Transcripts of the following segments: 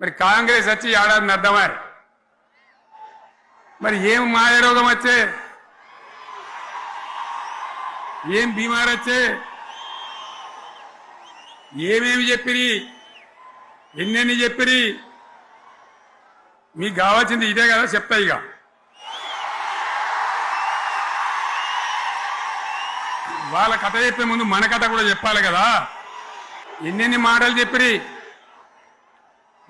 మరి కాంగ్రెస్ వచ్చి ఏడాది అర్థమా మరి. ఏం మాయరోగం వచ్చే? ఏం బీమార్ వచ్చే? ఏమేమి చెప్పిరి? ఎన్నెన్ని చెప్పిరి? మీకు కావాల్సింది ఇదే కదా చెప్తా ఇక. వాళ్ళ కథ చెప్పే ముందు మన కథ కూడా చెప్పాలి కదా. ఎన్నెన్ని మాటలు చెప్పిరి?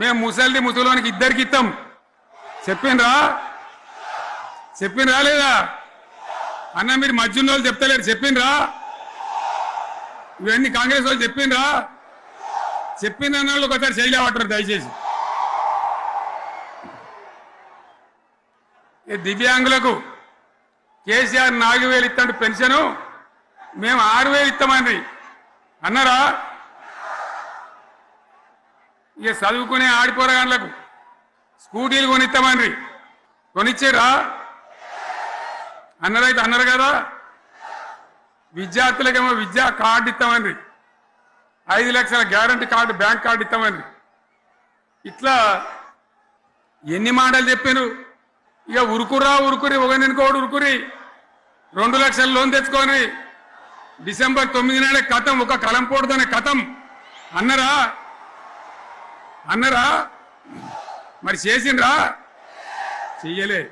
మేము ముసలిది ముసలోనికి ఇద్దరికి ఇస్తాం చెప్పిండ్రా? చెప్పిండ్రా లేదా? అన్న మీరు మధ్యన వాళ్ళు చెప్తలేరు. చెప్పిండ్రా? ఇవన్నీ కాంగ్రెస్ వాళ్ళు చెప్పిండ్రా? చెప్పిన అన్న వాళ్ళు ఒకసారి చేయలేవటారు దయచేసి. దివ్యాంగులకు కేసీఆర్ నాలుగు వేలు ఇస్తాడు పెన్షను మేము ఆరు వేలు ఇస్తామండి అన్నారా? ఇక చదువుకునే ఆడిపోరగాళ్ళకు స్కూటీలు కొనిస్తామండ్రి కొనిచ్చారా? అన్నరైతే అన్నారు కదా? విద్యార్థులకేమో విద్యా కార్డు ఇస్తామండ్రి ఐదు లక్షల గ్యారంటీ కార్డు బ్యాంక్ కార్డు ఇస్తామండ్రి ఇట్లా ఎన్ని మాటలు చెప్పారు ఇక ఉరుకురా ఉరుకురి ఒకరినికోడు ఉరుకురి? రెండు లక్షల లోన్ తెచ్చుకొని డిసెంబర్ తొమ్మిది నాడే కథం ఒక కలం పోడుదనే కథం. అన్నరా? అన్నరా మరి చేసిండ్రా? చెయ్యలే.